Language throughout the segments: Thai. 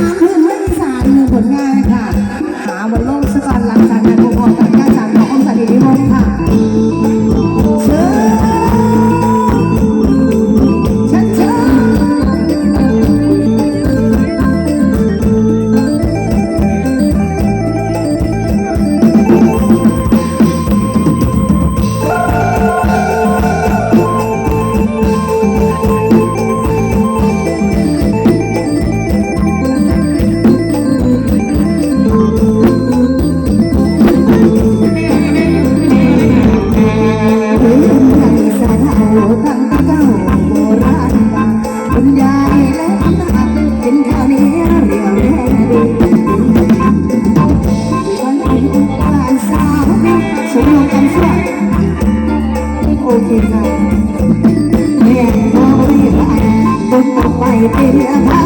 า เป็น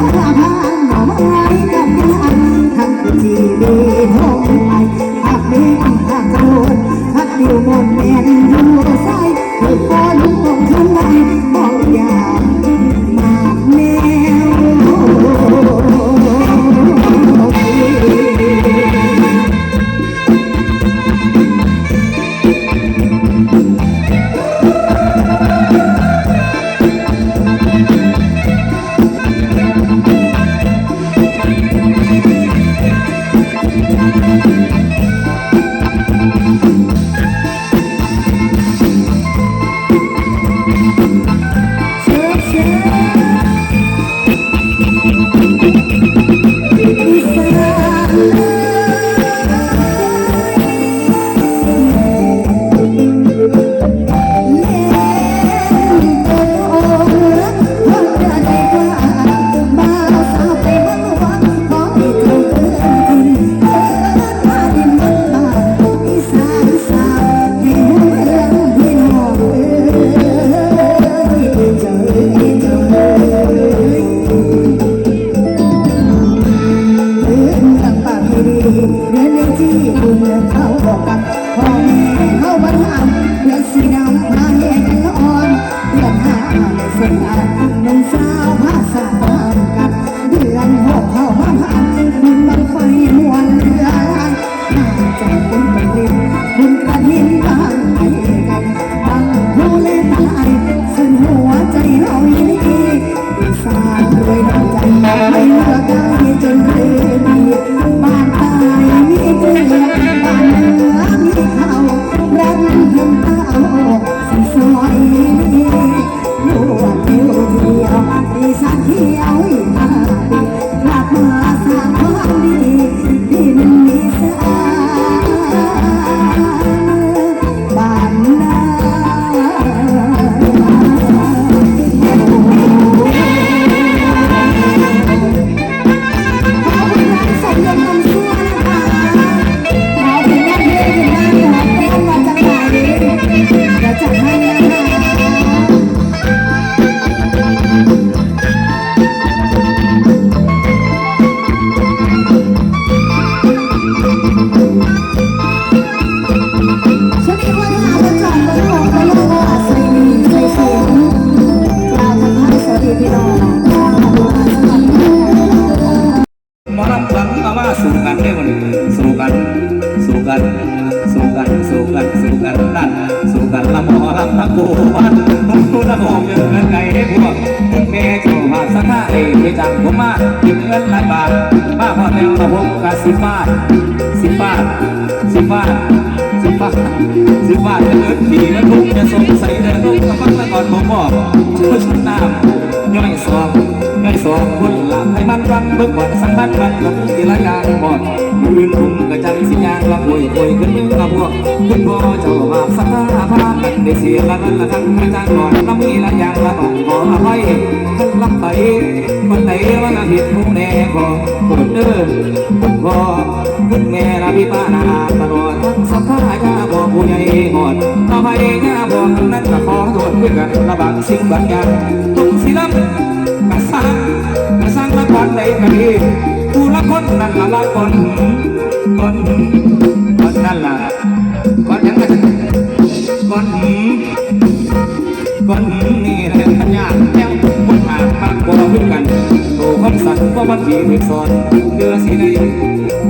กันสู่กันสู่กันสู่กันนั่นสู่กันละหมอลำตะโกวันตุ้ละหอมเงินไก่ให้พวกแม่เจ้ามาสักท่าเอ้ไปจังผมมาเก็บเงินหลายบาทมาพอแล้วมาพบกับสิบบาทสิบบาทสิบบาทสิบบาทสิบบาทเกิดผีแล้วทุกจะสงสัยเดินลงกับฟังตะก่อนผมบอกเชื่อชุดน้ำย่อยสอบง่ายสองคนหลับให้มันฟังเบิ่งบอดสังมันธ์มันกับทีละอย่างบ่อน จังสิยางละป่วยป่วยขึ้นมือละพวกคุณพ่อเจ้ามาสักผ้าพากันได้เสียละนั้นละทั้งกระจังบอดละมีละยางละต้องขออภัยทั้งลำไปคนไหนว่าละผิดผู้แน่ขอปวดเด้อคุณพ่อคุณแม่ละพี่ป้านาตลอดทั้งสักผ้ายาบอกผู้ใหญ่หอดอภัยยาบอกนั้นก็ขอโทษด้วยกันระบางสิ่งบางอย่างทุกสิลำกระสังกระสังละก่อนใดก็ดีผู้ละ คนนั่นละละคนคนคนนั่นละก่อนยังก็จะก่อนหืมก่อนนี่แหละทัญญาแก้วคนหางมากกว่าขึ้นกันโตคำสั่งนว่ามันผีถึกสอนเดือสิได้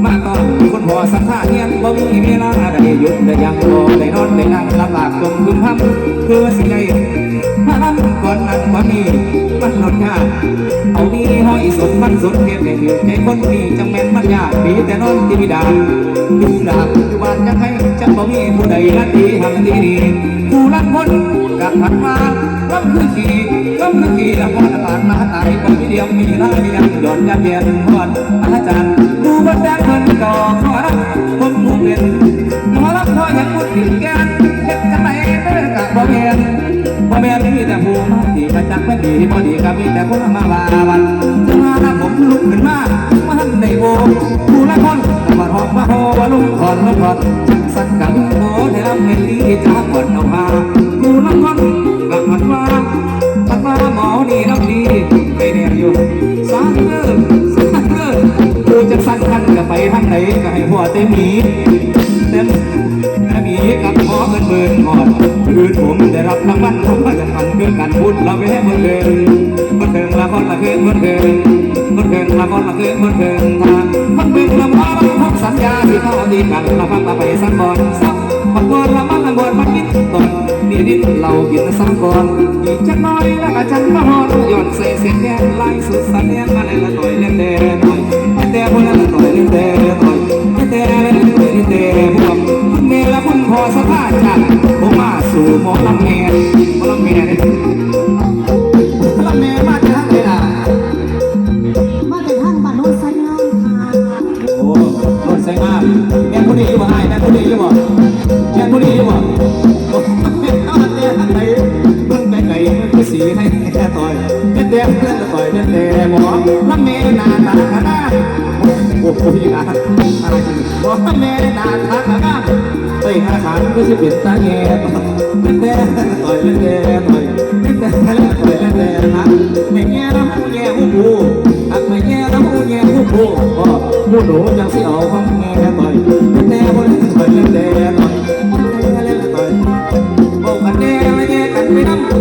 มาตอนคนพอสัทธาเฮียนบ่มีเวลาได้หยุดได้ยังรอได้นอนได้นั่งลำบากจมพึมพำเพื่อสิได้มาลำ ก่อนนั้นก่อนนี้มันหลดยากเอาดีห้อยสดมันสดเพียงแต่ถือใจคนนี้จังแม่นมันยากดีแต่นอนที่บิดาดูดาบอยู่บ้านยังให้จังบ่มีผู้ใดละดีทำดีดีผู้รักคนกับผันมาล้ำคือขี่ล้ำคือขี่แล้วก็ตานมาตายคนมีเดียวมีลายยังหย่อนยันเย็นพอดอาจารย์ดูบันแดงเพิ่นก่อขอรับผมผู้เป็นหมอรับพอยังมุดถึงแกนเฮ็ดจังไหนเด้อกับบ่แม่น บ่แม่มีแต่ผู้มาดีกระจักษ์ไม่ดีบ่ดีก็มีแต่คนมาว่าวันจะมาถ้าผมลุกขึ้นมามาทันได้โบผู้ละคนมาหอกมาโหว่าลุกถอนลุกถอนจังสันกังโหแถมเป็นดีจากก่อนเอามาผู้ละคนกับมันว่ามันว่าหมอนี่น้ำดีไม่แน่อยู่สามเด้อสามเด้อผู้จะสั่นกันก็ไปทางไหนก็ให้หัวเต็มหมี หมอเงินหมื่นหอดคืนผมได้รับรางวัลผมก็จะทำเพื่อกันพูดเราไม่ให้หมดเลยหมดเถิงละครละเคืนหมดเถิงหมดเถิงละครละเคืนหมดเถิงทางมันเป็นละมอละพบสัญญาที่เขาดีกันละฟังละไปสักก่อนสักปักก่อนละมันละบนมันกินตนนี่นิดเรากินสักก่อนอีกจักน้อยแล้วก็จันมาหอดหย่อนใส่เสียงแดงไล่สุดสันแดงมาเลยละต่อยเล่นเด้หน่อยเล่นเด้พวกนั้นละต่อยเล่นเด้หน่อยเล่นเด้เล่นเด้เล่นเด้พวก คุณเมย์และคุณพอสภาพจัดผมมาสู่หมอลำเมย์หมอลำเมย์เนี่ยลำเมย์มาจากไหนล่ะมาแต่ท่านบ้านโน้นไซงามค่ะโอ้รถไซงามแม่ผู้ดีอยู่บ่ไอ้แม่ผู้ดีอยู่บ่แม่ผู้ดีอยู่บ่โอ้แม่เอาแต่ทางไหนเบิ่งไปไกลมันคือสีให้แค่ต่อยเด็ดเด็ดเพื่อนต่อยเด็ดเด็ดหมอลำเมย์หน้าตาขนาดโอ้โหพี่นะอะไรหมอลำเมย์หน้าตาขนาดเฮ้ยอาหารก็จะเป็นตาแง่เด็ดเด็ดต่อยเด็ดเด็ดต่อยเด็ดเด็ดต่อยเด็ดเด็ดฮะไม่แง่น้ำหูแง่หูบูหักไม่แง่น้ำหูแง่หูบูก็มูหนูยังสิเอาของแง่ต่อยเด็ดเด็ดบนต่อยเด็ดเด็ดต่อยเด็ดเด็ดต่อยบอกกันแน่ไม่แง่กันไม่น้ำ